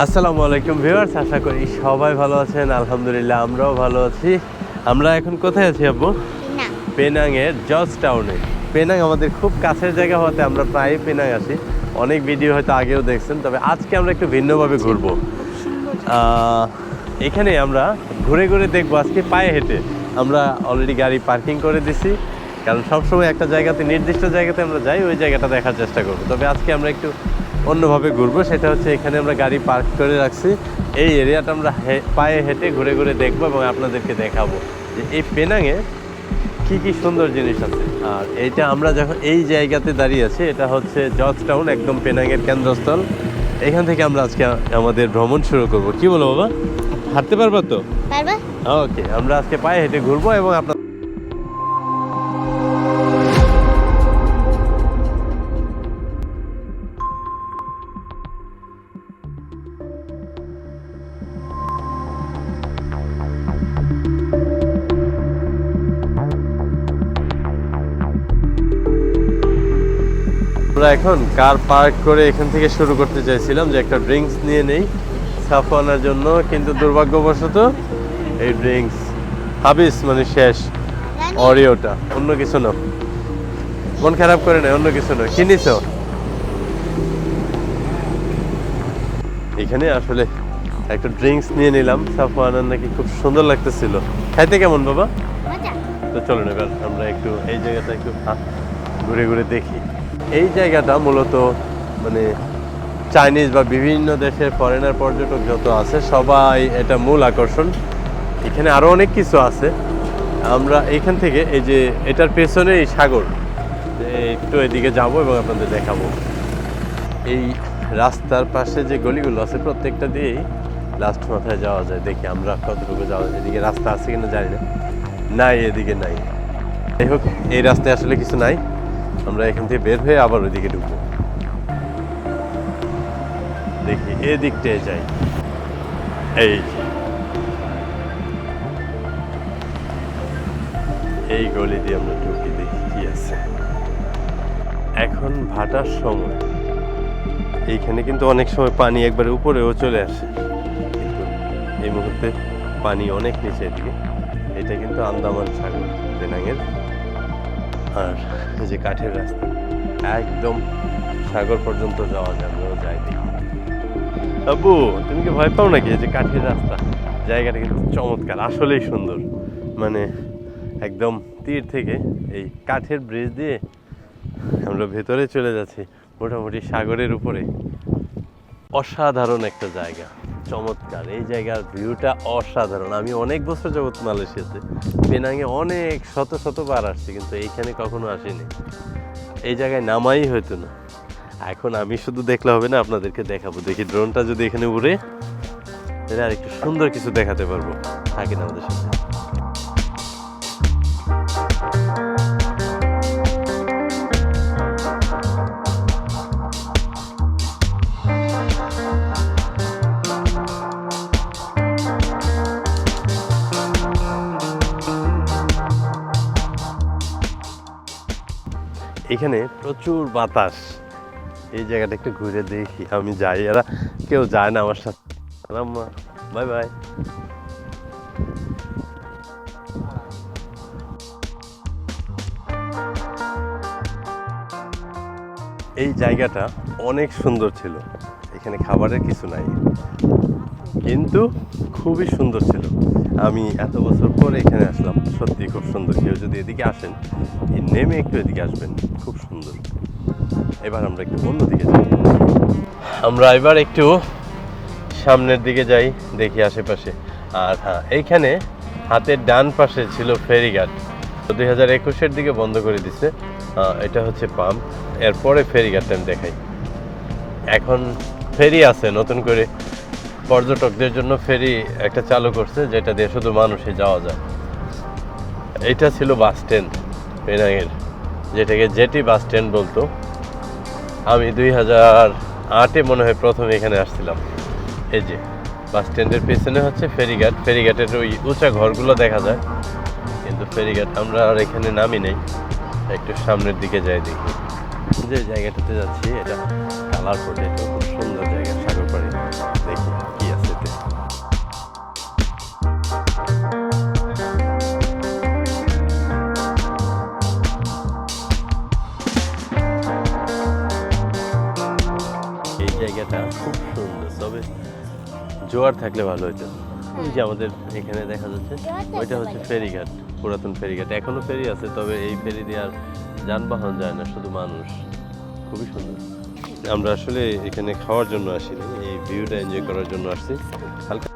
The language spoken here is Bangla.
আসসালামু আলাইকুম ভিউয়ার্স আশা করি সবাই ভালো আছেন আলহামদুলিল্লাহ আমরাও ভালো আছি। আমরা এখন কোথায় আছি না পেনাংয়ের জজ টাউনে। পেনাং আমাদের খুব কাছের জায়গা হতে আমরা প্রায় পেনাং আসি। অনেক ভিডিও হয়তো আগেও দেখছেন তবে আজকে আমরা একটু ভিন্নভাবে ঘুরবো। এখানে আমরা ঘুরে ঘুরে দেখব আজকে পায়ে হেঁটে। আমরা অলরেডি গাড়ি পার্কিং করে দিছি কারণ সবসময় একটা জায়গাতে নির্দিষ্ট জায়গাতে আমরা যাই ওই জায়গাটা দেখার চেষ্টা করব। তবে আজকে আমরা একটু অন্যভাবে ঘুরবো সেটা হচ্ছে এখানে আমরা গাড়ি পার্ক করে রাখছি। এই এরিয়াটা আমরা পায়ে হেঁটে ঘুরে ঘুরে দেখব এবং আপনাদেরকে দেখাবো যে এই পেনাঙে কি কি সুন্দর জিনিস আছে। আর এইটা আমরা যখন এই জায়গাতে দাঁড়িয়ে আছি এটা হচ্ছে জজ টাউন একদম পেনাঙের কেন্দ্রস্থল। এখান থেকে আমরা আজকে আমাদের ভ্রমণ শুরু করব। কি বলো বাবা? হাঁটতে পারবা তো? ওকে আমরা আজকে পায়ে হেঁটে ঘুরবো এবং আপনার আমরা এখন কার পার্ক করে এখান থেকে শুরু করতে চাইছিলাম যে একটা ড্রিঙ্কস নিয়ে নেই সাফওয়ানার জন্য কিন্তু দুর্ভাগ্যবশত এই ড্রিঙ্কস হাবিস মানে শেষ অরিওটা অন্য কিছু না। মন খারাপ করে না অন্য কিছু না। কি নিছো? এখানে আসলে একটা ড্রিঙ্কস নিয়ে নিলাম। সাফওয়ানার নাকি খুব সুন্দর লাগতেছিল। খাইতে কেমন বাবা? তো চলুন এবার আমরা একটু এই জায়গাটা একটু ঘুরে ঘুরে দেখি। এই জায়গাটা মূলত মানে চাইনিজ বা বিভিন্ন দেশের ফরেনার পর্যটক যত আছে, সবাই এটা মূল আকর্ষণ। এখানে আরও অনেক কিছু আছে। আমরা এখান থেকে এই যে এটার পেছনে এই সাগর একটু এদিকে যাব এবং আপনাদের দেখাবো। এই রাস্তার পাশে যে গলিগুলো আছে, প্রত্যেকটা দিয়েই লাস্ট মাথায় যাওয়া যায়। দেখি আমরা কতটুকু যাওয়া যায়। এদিকে রাস্তা আছে কিনা জানি না। নাই, এদিকে নাই। যাই হোক, এই রাস্তায় আসলে কিছু নাই। আমরা এখান থেকে বের হয়ে আবার ওইদিকে ঢুকবো। দেখি, এদিকটায় যাই। এই এই গলি দিয়ে আমরা ঢুকি দেখি কি আছে। এখন ভাটার সময়। এইখানে কিন্তু অনেক সময় পানি একবার উপরেও চলে আসে। কিন্তু এই মুহূর্তে পানি অনেক নিচে এদিকে এটা কিন্তু আন্দামান সাগর পেনাঙের আর এই যে কাঠের রাস্তা, একদম সাগর পর্যন্ত যাওয়া যায় আমরাও যাই আব্বু, তুমি কি ভয় পাও নাকি? এই যে কাঠের রাস্তা, জায়গাটা কিন্তু চমৎকার, আসলেই সুন্দর। মানে একদম তীর থেকে এই কাঠের ব্রিজ দিয়ে আমরা ভেতরে চলে যাচ্ছি, মোটামুটি সাগরের উপরে। অসাধারণ একটা জায়গা। চমৎকার। এই জায়গার ভিউটা অসাধারণ। আমি অনেক বছর যাবৎ মালয়েশিয়াতে। পেনাঙে অনেক, শত শত বার আসছি, কিন্তু এইখানে কখনো আসিনি। এই জায়গায় নামাই হতো না। এখন আমি শুধু দেখলে হবে না, আপনাদেরকে দেখাবো। দেখি ড্রোনটা যদি এখানে উড়ে, তাহলে আর একটু সুন্দর কিছু দেখাতে পারব। থাকেন আমাদের সাথে। এখানে প্রচুর বাতাস। এই জায়গাটা একটু ঘুরে দেখি, আমি যাই। এরা কেউ যায় না আমার সাথে। আম্মা, বাই বাই। এই জায়গাটা অনেক সুন্দর ছিল। এখানে খাবারের কিছু নাই। কিন্তু খুবই সুন্দর ছিল। আমি এত বছর পরে এখানে আসলাম সত্যি খুব সুন্দর। কেউ যদি এদিকে আসেন, এই নেমে একটু এদিকে আসবেন, খুব সুন্দর। এবার আমরা একটু অন্যদিকে যাই। আমরা এবার একটু সামনের দিকে যাই, দেখি আশেপাশে। আর হ্যাঁ এইখানে হাতের ডান পাশে ছিল ফেরিঘাট। দুই হাজার একুশের দিকে বন্ধ করে দিছে। এটা হচ্ছে পাম্প। এরপরে ফেরিঘাটটা আমি দেখাই। এখন ফেরি আছে, নতুন করে পর্যটকদের জন্য ফেরি একটা চালু করছে, যেটা দিয়ে শুধু মানুষে যাওয়া যায়। এটা ছিল বাস স্ট্যান্ড পেনাঙের যেটাকে জেটি বাস স্ট্যান্ড বলতো। আমি দুই হাজার আটে মনে হয় প্রথম এখানে আসছিলাম। এই যে, বাস স্ট্যান্ডের পেছনে হচ্ছে ফেরিঘাট। ফেরিঘাটের ওই উঁচা ঘরগুলো দেখা যায়, কিন্তু ফেরিঘাট আমরা আর এখানে নামি নেই। একটু সামনের দিকে যাই দেখি। যে জায়গাটাতে যাচ্ছি, এটা কালারফুল এটা তবে জোয়ার থাকলে ভালো হতো এই যে আমাদের এখানে দেখা যাচ্ছে, ওইটা হচ্ছে। ফেরিঘাট, পুরাতন ফেরিঘাট। এখনও ফেরি আছে, তবে এই ফেরি দিয়ে আর যানবাহন যায় না, শুধু মানুষ। খুবই সুন্দর। আমরা আসলে এখানে খাওয়ার জন্য আসিনি এই ভিউটা এনজয় করার জন্য আসছি। হালকা